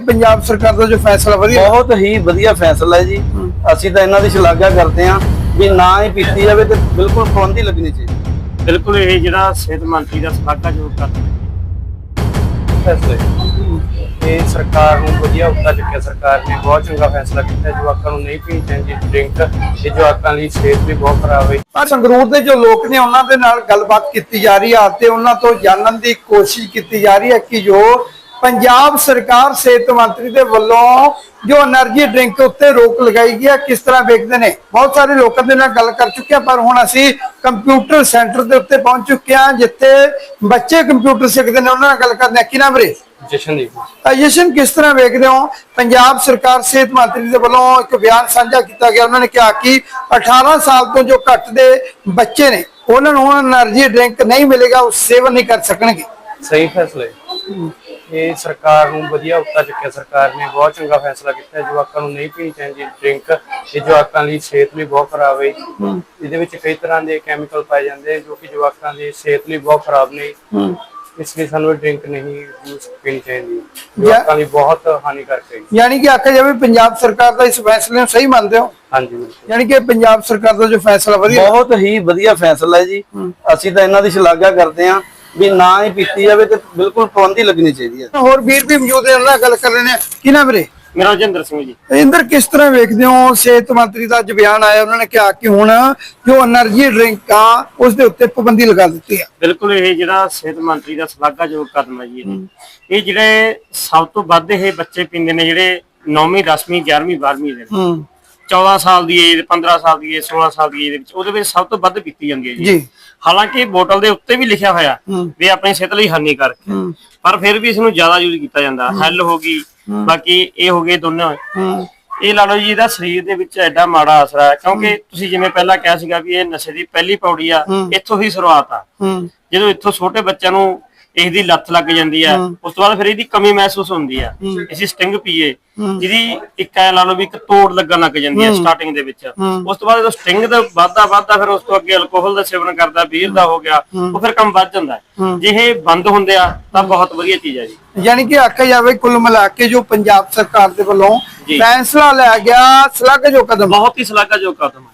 ਪੰਜਾਬ ਸਰਕਾਰ ਦਾ ਜੋ ਫੈਸਲਾ ਵਧੀਆ। ਬਹੁਤ ਹੀ ਵਧੀਆ ਫੈਸਲਾ ਹੈ ਜੀ। ਅਸੀਂ ਤਾਂ ਇਹਨਾਂ ਦੀ ਸ਼ਲਾਘਾ ਕਰਦੇ ਹਾਂ ਵੀ ਨਾ ਹੀ ਪੀਤੀ ਜਾਵੇ ਤੇ ਬਿਲਕੁਲ ਪਾਬੰਦੀ ਲੱਗਣੀ ਚਾਹੀਦੀ। ਬਿਲਕੁਲ ਇਹ ਜਿਹੜਾ ਸਿਹਤ ਮੰਤਰੀ ਦਾ ਸ਼ਲਾਘਾਯੋਗ ਕਦਮ ਹੈ ਫੈਸਲੇ। ਇਹ ਸਰਕਾਰ ਨੂੰ ਵਧੀਆ ਉੱਤਾ ਚੁੱਕਿਆ। ਸਰਕਾਰ ਨੇ ਬਹੁਤ ਚੰਗਾ ਫੈਸਲਾ ਕੀਤਾ। ਜਵਾਕਾਂ ਨੂੰ ਨਹੀਂ ਪੀਣੀ ਚਾਹੀਦੀ ਡਰਿੰਕ ਇਹ ਜਵਾਕਾਂ ਲਈ ਸਿਹਤ ਵੀ ਬਹੁਤ ਖਰਾਬ ਹੈ। ਪਰ ਸੰਗਰੂਰ ਦੇ ਜੋ ਲੋਕ ਨੇ ਉਹਨਾਂ ਦੇ ਨਾਲ ਗੱਲਬਾਤ ਕੀਤੀ ਜਾ ਰਹੀ ਹੈ। ਤੇ ਉਹਨਾਂ ਤੋਂ ਜਾਣਨ ਦੀ ਕੋਸ਼ਿਸ਼ ਕੀਤੀ ਜਾ ਰਹੀ ਹੈ ਕਿ ਜੋ ਪੰਜਾਬ ਸਰਕਾਰ ਸਿਹਤ ਮੰਤਰੀ ਦੇ ਵੱਲੋਂ ਜੋ એનર્ਜੀ ਡਰਿੰਕ ਉੱਤੇ ਰੋਕ ਲਗਾਈ ਗਈ ਹੈ ਕਿਸ ਤਰ੍ਹਾਂ ਵੇਖਦੇ ਨੇ? ਬਹੁਤ ਸਾਰੇ ਲੋਕਾਂ ਦੇ ਨਾਲ ਗੱਲ ਕਰ ਚੁੱਕੇ ਆ ਪਰ ਹੁਣ ਅਸੀਂ ਕੰਪਿਊਟਰ ਸੈਂਟਰ ਦੇ ਉੱਤੇ ਪਹੁੰਚ ਚੁੱਕੇ ਆ ਜਿੱਥੇ ਬੱਚੇ ਕੰਪਿਊਟਰ ਸਿੱਖਦੇ ਨੇ ਉਹਨਾਂ ਨਾਲ ਗੱਲ ਕਰਦੇ ਆ ਕੀ ਨਾਮ ਰੇ ਜਸ਼ਨਦੀਪ ਜਸ਼ਨ ਕਿਸ ਤਰ੍ਹਾਂ ਵੇਖਦੇ ਹੋ? ਪੰਜਾਬ ਸਰਕਾਰ ਸਿਹਤ ਮੰਤਰੀ ਦੇ ਵੱਲੋਂ ਇੱਕ ਬਿਆਨ ਸਾਂਝਾ ਕੀਤਾ ਗਿਆ। ਉਹਨਾਂ ਨੇ ਕਿਹਾ ਕਿ 18 ਸਾਲ ਤੋਂ ਜੋ ਘੱਟ ਦੇ ਬੱਚੇ ਨੇ ਉਹਨਾਂ ਨੂੰ એનર્ਜੀ ਡਰਿੰਕ ਨਹੀਂ ਮਿਲੇਗਾ ਉਹ ਸੇਵਨ ਨਹੀਂ ਕਰ ਸਕਣਗੇ। ਸਹੀ ਫੈਸਲਾ ਇਹ ਸਰਕਾਰ ਨੂੰ ਵਧੀਆ ਉੱਤਾ ਚੁੱਕਿਆ। ਸਰਕਾਰ ਨੇ ਬਹੁਤ ਚੰਗਾ ਫੈਸਲਾ ਕੀਤਾ। ਜਵਾਕਾਂ ਨੂੰ ਨਹੀਂ ਪੀਣੀ ਚਾਹੀਦੀ ਡਰਿੰਕ ਇਹ ਜਵਾਕਾਂ ਲਈ ਸਿਹਤ ਲਈ ਬਹੁਤ ਖਰਾਬ ਹੈ। ਇਹਦੇ ਵਿੱਚ ਕਈ ਤਰ੍ਹਾਂ ਦੇ ਕੈਮੀਕਲ ਪਾਏ ਜਾਂਦੇ ਜੋ ਕਿ ਜਵਾਕਾਂ ਦੀ ਸਿਹਤ ਲਈ ਬਹੁਤ ਖਰਾਬ ਨੇ। ਇਸ ਲਈ ਸਾਨੂੰ ਡਰਿੰਕ ਨਹੀਂ ਪੀਣੀ ਚਾਹੀਦੀ। ਜਵਾਕਾਂ ਲਈ ਬਹੁਤ ਹਾਨੀਕਾਰਕ ਹੈ। ਯਾਨੀ ਕਿ ਆਖਿਆ ਜਾਵੇ ਪੰਜਾਬ ਸਰਕਾਰ ਦਾ ਇਸ ਫੈਸਲੇ ਨੂੰ ਸਹੀ ਮੰਨਦੇ ਹੋ? ਹਾਂਜੀ ਯਾਨੀ ਕਿ ਪੰਜਾਬ ਸਰਕਾਰ ਦਾ ਜੋ ਫੈਸਲਾ ਵਧੀਆ ਬਹੁਤ ਹੀ ਵਧੀਆ ਫੈਸਲਾ ਹੈ ਜੀ। ਅਸੀਂ ਤਾਂ ਇਹਨਾਂ ਦੀ ਸ਼ਲਾਘਾ ਕਰਦੇ ਹਾਂ। ਵੀ ਨਾ ਹੀ ਪੀਤੀ ਜਾਵੇ ਤੇ ਬਿਲਕੁਲ ਪਾਬੰਦੀ ਲੱਗਣੀ ਚਾਹੀਦੀ ਹੈ। ਹੋਰ ਵੀਰ ਵੀ ਮੌਜੂਦ ਨੇ ਉਹਨਾਂ ਗੱਲ ਕਰ ਲੈਣੇ ਕੀ ਨਾਮ ਵੀਰੇ? ਮੇਰਾ ਰਜਿੰਦਰ ਸਿੰਘ ਜੀ। ਰਜਿੰਦਰ ਕਿਸ ਤਰ੍ਹਾਂ ਵੇਖਦੇ ਹੋ? ਸਿਹਤ ਮੰਤਰੀ ਦਾ ਅੱਜ ਬਿਆਨ ਆਇਆ ਉਹਨਾਂ ਨੇ ਕਿਹਾ ਕਿ ਹੁਣ ਜੋ એનર્ਜੀ ਡਰਿੰਕ ਆ ਉਸ ਦੇ ਉੱਤੇ ਪਾਬੰਦੀ ਲਗਾ ਦਿੱਤੀ ਆ। ਬਿਲਕੁਲ ਇਹ ਜਿਹੜਾ ਸਿਹਤ ਮੰਤਰੀ ਦਾ ਸ਼ਲਾਘਾਯੋਗ ਕਦਮ ਹੈ ਜੀ ਇਹ। ਇਹ ਜਿਹੜੇ ਸਭ ਤੋਂ ਵੱਧ ਇਹ ਬੱਚੇ ਪੀਂਦੇ ਨੇ ਜਿਹੜੇ 9ਵੀਂ 10ਵੀਂ 11ਵੀਂ 12ਵੀਂ ਦੇ। ਹੂੰ। 14 ਸਾਲ ਦੀ ਏਜ 15 ਸਾਲ ਦੀ ਏਜ 16 ਸਾਲ ਦੀ ਏਜ ਦੇ ਵਿੱਚ ਉਹਦੇ ਵਿੱਚ ਸਭ ਤੋਂ ਵੱਧ ਪੀਤੀ ਜਾਂਦੀ ਹੈ ਜੀ। ਹਾਲਾਂਕਿ ਬੋਤਲ ਦੇ ਉੱਤੇ ਵੀ ਲਿਖਿਆ ਹੋਇਆ। ਵੀ ਆਪਣੀ ਸਿਹਤ ਲਈ ਹਾਨੀਕਾਰਕ ਹੈ। ਪਰ ਫਿਰ ਵੀ ਇਸ ਨੂੰ ਜ਼ਿਆਦਾ ਯੂਜ਼ ਕੀਤਾ ਜਾਂਦਾ। ਹੈਲ ਹੋ ਗਈ ਬਾਕੀ ਇਹ ਹੋ ਗਏ ਦੋਨੋਂ। ਇਹ ਲਾ ਲਓ ਜੀ ਇਹਦਾ ਸਰੀਰ ਦੇ ਵਿੱਚ ਐਡਾ ਮਾੜਾ ਅਸਰ ਹੈ ਕਿਉਂਕਿ ਤੁਸੀਂ ਜਿਵੇਂ ਪਹਿਲਾਂ ਕਿਹਾ ਸੀਗਾ ਵੀ ਇਹ ਨਸ਼ੇ ਦੀ ਪਹਿਲੀ ਪੌੜੀ ਆ ਇੱਥੋਂ ਹੀ ਸ਼ੁਰੂਆਤ ਆ। ਜਦੋਂ ਇੱਥੋਂ ਛੋਟੇ ਬੱਚਿਆਂ ਨੂੰ ਇਸ ਦੀ ਲੱਤ ਲੱਗ ਜਾਂਦੀ ਆ ਉਸ ਤੋਂ ਬਾਅਦ ਫਿਰ ਇਹਦੀ ਕਮੀ ਮਹਿਸੂਸ ਹੁੰਦੀ ਆ। ਅਸੀਂ ਸਟਿੰਗ ਪੀਏ ਜਿਹਦੀ ਇੱਕ ਐ ਲਾ ਲਓ ਵੀ ਇੱਕ ਤੋੜ ਲੱਗਣ ਲੱਗ ਜਾਂਦੀ ਆ ਸਟਾਰਟਿੰਗ ਦੇ ਵਿੱਚ। ਉਸ ਤੋਂ ਬਾਅਦ ਜਦੋਂ ਸਟਿੰਗ ਦਾ ਵਾਧਾ ਵਾਧਾ ਫਿਰ ਉਸ ਤੋਂ ਅੱਗੇ ਅਲਕੋਹਲ ਦਾ ਸੇਵਨ ਕਰਦਾ ਬੀਅਰ ਦਾ ਹੋ ਗਿਆ ਉਹ ਫਿਰ ਕੰਮ ਵੱਧ ਜਾਂਦਾ। ਜੇ ਇਹ ਬੰਦ ਹੁੰਦੇ ਆ ਤਾਂ ਬਹੁਤ ਵਧੀਆ ਚੀਜ਼ ਆ ਜੀ। ਯਾਨੀ ਕਿ ਆਖਿਆ ਜਾਵੇ ਕੁੱਲ ਮਿਲਾ ਕੇ ਜੋ ਪੰਜਾਬ ਸਰਕਾਰ ਦੇ ਵੱਲੋਂ। ਫੈਸਲਾ ਲਿਆ ਗਿਆ ਸਲਾਘਾ ਜੋ ਕਦਮ। ਬਹੁਤ ਹੀ ਸ਼ਲਾਘਾਯੋਗ ਕਦਮ